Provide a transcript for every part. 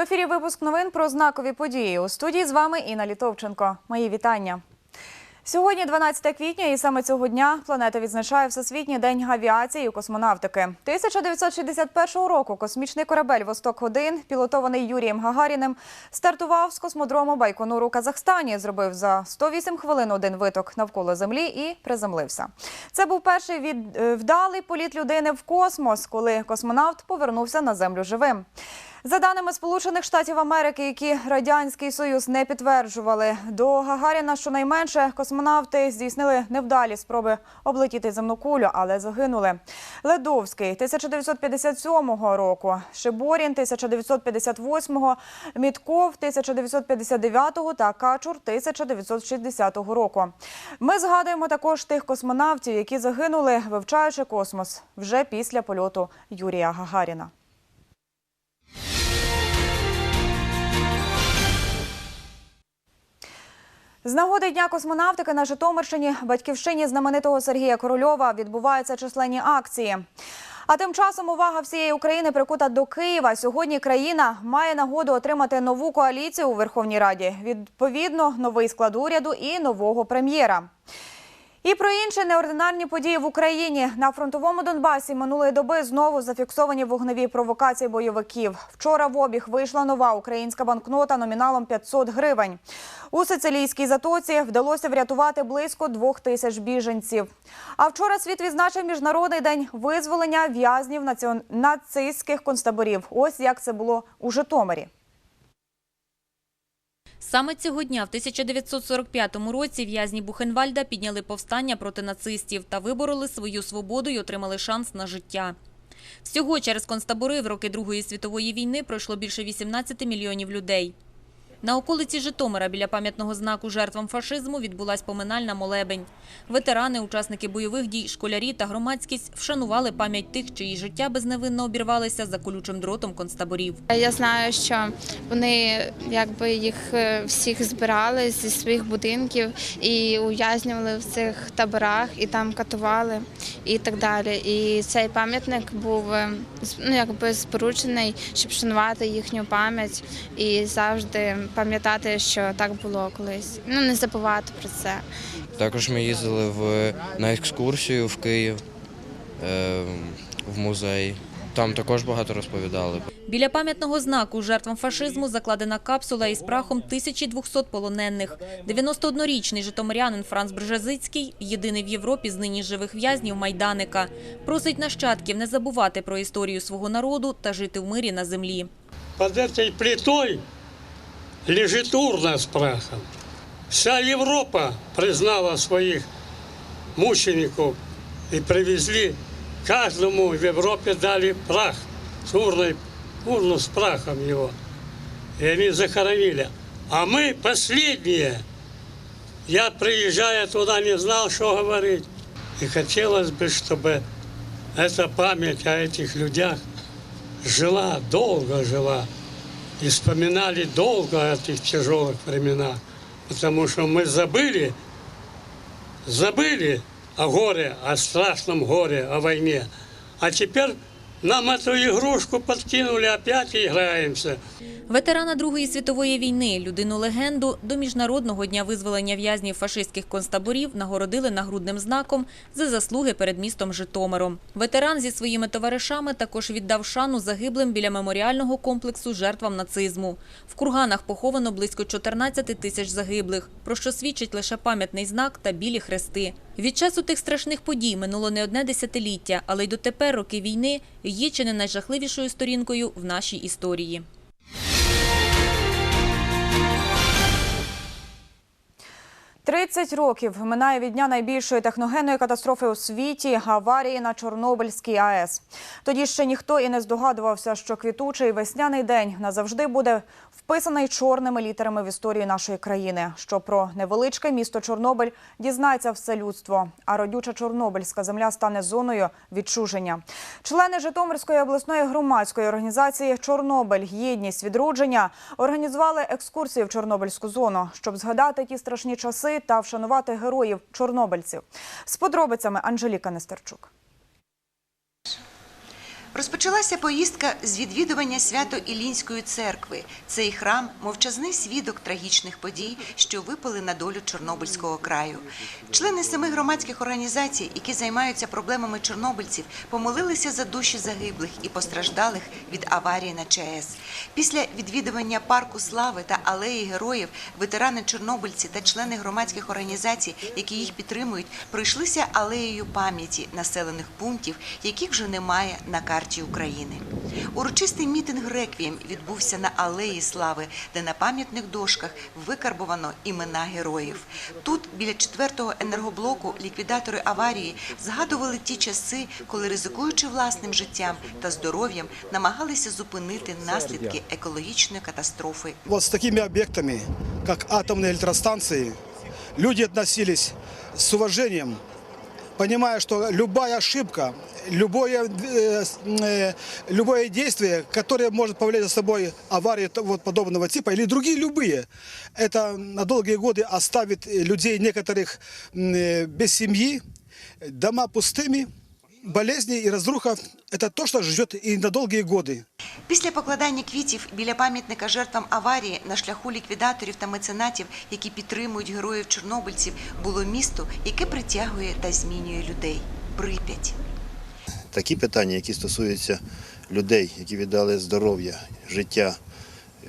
ефірі випуск новин про знакові події. У студії з вами Інна Літовченко. Мої вітання. Сьогодні 12 квітня, і саме цього дня планета відзначає Всесвітній день авіації і космонавтики. 1961 року космічний корабель «Восток-1», пілотований Юрієм Гагаріним, стартував з космодрому Байконуру у Казахстані. Зробив за 108 хвилин один виток навколо землі і приземлився. Це був перший від е, вдалий політ людини в космос, коли космонавт повернувся на землю живим. За даними Сполучених Штатів Америки, які радянський союз не підтверджували, до Гагаріна щонайменше космонавти здійснили невдалі спроби облетіти земну кулю, але загинули. Ледовський 1957 року, Шиборін 1958, Мітков 1959 та Качур 1960 року. Ми згадуємо також тих космонавтів, які загинули, вивчаючи космос вже після польоту Юрія Гагаріна. З нагоди дня космонавтики на Житомирщині, батьківщині знаменитого Сергія Корольова, відбуваються численні акції. А тим часом увага всієї України прикута до Києва. Сьогодні країна має нагоду отримати нову коаліцію у Верховній Раді. Відповідно, новий склад уряду і нового прем'єра. І про інші неординарні події в Україні на фронтовому Донбасі минулої доби знову зафіксовані вогневі провокації бойовиків. Вчора в обіг вийшла нова українська банкнота номіналом 500 гривень. У сицилійській затоці вдалося врятувати близько двох тисяч біженців. А вчора світ відзначив міжнародний день визволення в'язнів націон... нацистських концтаборів. Ось як це було у Житомирі. Саме цього дня, в 1945 році, в'язні Бухенвальда підняли повстання проти нацистів та вибороли свою свободу і отримали шанс на життя. Всього через концтабори в роки Другої світової війни пройшло більше 18 мільйонів людей. На околиці Житомира біля пам'ятного знаку жертвам фашизму відбулась поминальна молебень. Ветерани, учасники бойових дій, школярі та громадськість вшанували пам'ять тих, чиї життя безневинно обірвалися за колючим дротом концтаборів. Я знаю, що вони якби їх е, всіх збирали зі своїх будинків і ув'язнювали в цих таборах, і там катували і так далі. І цей пам'ятник був е, ну, якби споручений, щоб шанувати їхню пам'ять і завжди пам'ятати, що так було колись. Ну не забувати про це. Також ми їздили в, на екскурсію в Київ, е, в музей. Там також багато розповідали. Біля пам'ятного знаку жертвам фашизму закладена капсула із прахом 1200 полонених. 91-річний житомирянин Франц Бржезицький, єдиний в Європі з нині живих в'язнів Майданика, просить нащадків не забувати про історію свого народу та жити в мирі на землі. Под плитой лежит урна с прахом. Вся Европа признала своих мучеников и привезли, каждому в Европе дали прах с урной, урну с прахом его. И они захоронили. А мы последние. Я, приезжая туда, не знал, что говорить. И хотелось бы, чтобы эта память о этих людях жила, долго жила. И вспоминали долго о этих тяжелых временах. Потому что мы забыли, забыли о горе, о страшном горе, о войне. А теперь нам эту игрушку подкинули, опять играемся. Ветерана Другої світової війни, людину-легенду, до Міжнародного дня визволення в'язнів фашистських концтаборів нагородили нагрудним знаком за заслуги перед містом Житомиром. Ветеран зі своїми товаришами також віддав шану загиблим біля меморіального комплексу жертвам нацизму. В курганах поховано близько 14 тисяч загиблих, про що свідчить лише пам'ятний знак та білі хрести. Від часу тих страшних подій минуло не одне десятиліття, але й дотепер роки війни є чи не найжахливішою сторінкою в нашій історії. Тридцять років минає від дня найбільшої техногенної катастрофи у світі аварії на Чорнобильській АЕС. Тоді ще ніхто і не здогадувався, що квітучий весняний день назавжди буде вписаний чорними літерами в історію нашої країни. Що про невеличке місто Чорнобиль дізнається все людство. А родюча Чорнобильська земля стане зоною відчуження. Члени Житомирської обласної громадської організації Чорнобиль Єдність відродження організували екскурсію в Чорнобильську зону, щоб згадати ті страшні часи та вшанувати героїв чорнобильців. З подробицями Анжеліка Нестерчук. Розпочалася поїздка з відвідування Свято-Ілінської церкви. Цей храм мовчазний свідок трагічних подій, що випали на долю Чорнобильського краю. Члени семи громадських організацій, які займаються проблемами чорнобильців, помолилися за душі загиблих і постраждалих від аварії на ЧАЕС. Після відвідування парку слави та алеї героїв ветерани чорнобильці та члени громадських організацій, які їх підтримують, пройшлися алеєю пам'яті населених пунктів, яких вже немає на карті України. Урочистий мітинг реквієм відбувся на алеї слави, де на пам'ятних дошках викарбовано імена героїв. Тут, біля четвертого енергоблоку, ліквідатори аварії згадували ті часи, коли ризикуючи власним життям та здоров'ям, намагалися зупинити наслідки екологічної катастрофи Вот с такими объектами, как атомные электростанции, люди относились с уважением, понимая, что любая ошибка, любое, э, с- э, любое действие, которое может повлечь за собой аварию т- вот подобного типа или другие любые, это на долгие годы оставит э, людей некоторых м, э, без семьи, дома пустыми, болезни и разруха – это то, что ждет и на долгие годы. Після покладання квітів біля пам'ятника жертвам аварії на шляху ліквідаторів та меценатів, які підтримують героїв чорнобильців, було місто, яке притягує та змінює людей Прип'ять. такі питання, які стосуються людей, які віддали здоров'я, життя,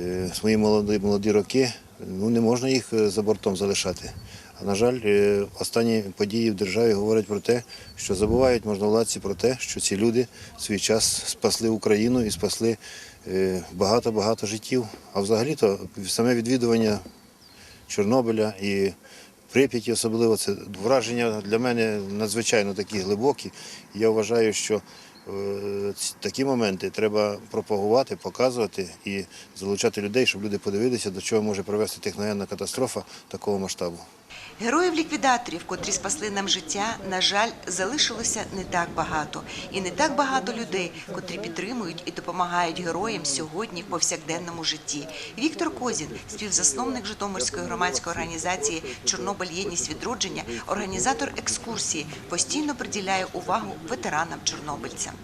е, свої молоді, молоді роки, ну не можна їх е, за бортом залишати. А на жаль, е, останні події в державі говорять про те, що забувають можновладці про те, що ці люди в свій час спасли Україну і спасли багато-багато життів. А взагалі-то саме відвідування Чорнобиля і Прип'яті особливо це враження для мене надзвичайно такі глибокі. Я вважаю, що е, такі моменти треба пропагувати, показувати і залучати людей, щоб люди подивилися, до чого може привести техногенна катастрофа такого масштабу. Героїв-ліквідаторів, котрі спасли нам життя, на жаль, залишилося не так багато. І не так багато людей, котрі підтримують і допомагають героям сьогодні в повсякденному житті. Віктор Козін, співзасновник Житомирської громадської організації Чорнобиль єдність відродження, організатор екскурсії, постійно приділяє увагу ветеранам чорнобильцям.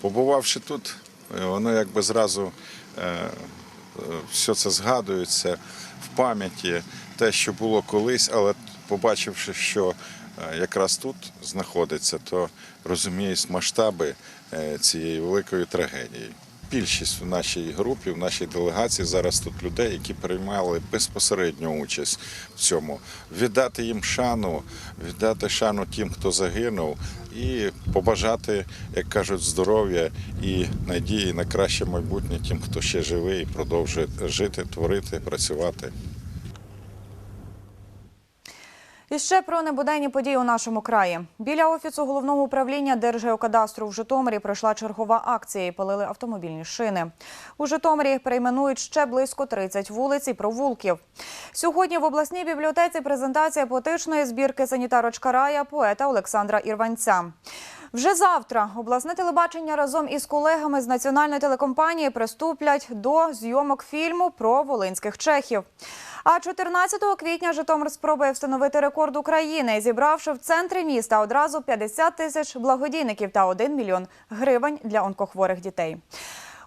Побувавши тут, воно якби зразу е, все це згадується в пам'яті, те, що було колись, але побачивши, що е, якраз тут знаходиться, то розумієш масштаби е, цієї великої трагедії. Більшість в нашій групі, в нашій делегації зараз тут людей, які приймали безпосередню участь в цьому. Віддати їм шану, віддати шану тим, хто загинув, і побажати, як кажуть, здоров'я і надії на краще майбутнє тим, хто ще живий і продовжує жити, творити, працювати. І ще про небуденні події у нашому краї. Біля офісу головного управління Держгеокадастру в Житомирі пройшла чергова акція і палили автомобільні шини. У Житомирі перейменують ще близько 30 вулиць і провулків. Сьогодні в обласній бібліотеці презентація поетичної збірки санітарочка рая поета Олександра Ірванця. Вже завтра обласне телебачення разом із колегами з національної телекомпанії приступлять до зйомок фільму про волинських чехів. А 14 квітня Житомир спробує встановити рекорд України, зібравши в центрі міста одразу 50 тисяч благодійників та 1 мільйон гривень для онкохворих дітей.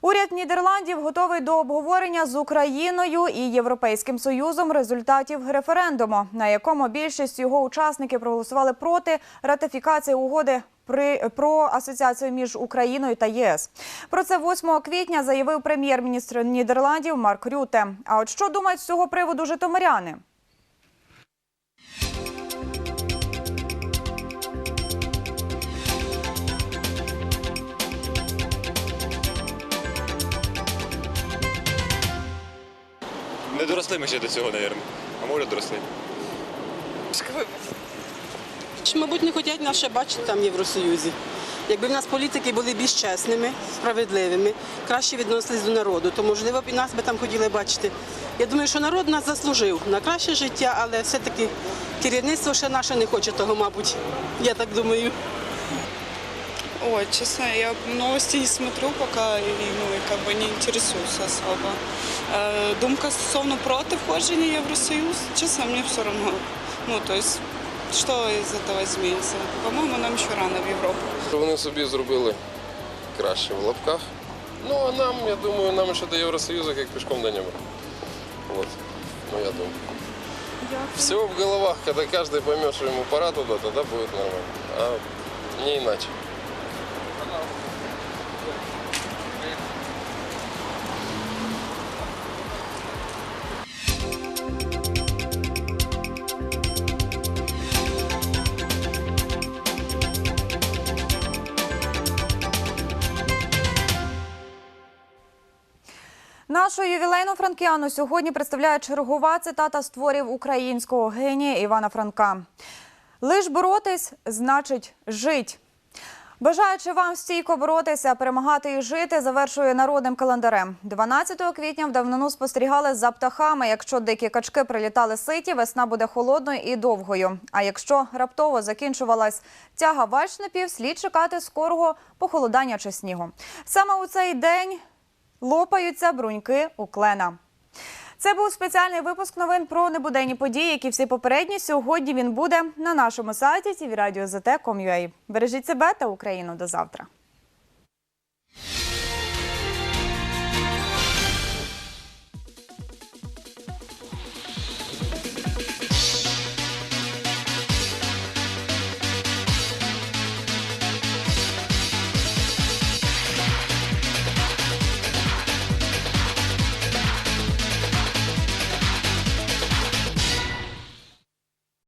Уряд Нідерландів готовий до обговорення з Україною і Європейським Союзом результатів референдуму, на якому більшість його учасників проголосували проти ратифікації угоди при про асоціацію між Україною та ЄС. Про це 8 квітня заявив прем'єр-міністр Нідерландів Марк Рюте. А от що думають з цього приводу житомиряни? Не доросли ми ще до цього, мабуть. А може доросли. Чи, мабуть, не хочуть нас ще бачити там в Євросоюзі. Якби в нас політики були більш чесними, справедливими, краще відносились до народу, то можливо б і нас би там хотіли бачити. Я думаю, що народ нас заслужив на краще життя, але все-таки керівництво ще наше не хоче того, мабуть. Я так думаю. Ой, честно, я новости не смотрю пока и ну, и не интересуюсь особо. Э, Думка стосовно проти входження в Євросоюз, честно, мне все равно. Ну, то що із этого зміниться? По-моєму, нам ще рано в Європу. Вони собі зробили краще в лапках. Ну а нам, я думаю, нам ще до Євросоюзу як пішком до неба. Вот, моя думка. Все в головах, когда каждый поймет, что ему пора туда, тогда будет нормально. А не иначе. Нашу ювілейну франкіану сьогодні представляє чергова цитата з творів українського генія Івана Франка. Лиш боротись значить жить. Бажаючи вам стійко боротися, перемагати і жити, завершує народним календарем. 12 квітня в давнину спостерігали за птахами. Якщо дикі качки прилітали ситі, весна буде холодною і довгою. А якщо раптово закінчувалась тяга вальшнепів, слід чекати скорого похолодання чи снігу. Саме у цей день лопаються бруньки у клена. Це був спеціальний випуск новин про небуденні події, які всі попередні. Сьогодні він буде на нашому сайті tvradio.zt.com.ua. Бережіть себе та Україну до завтра.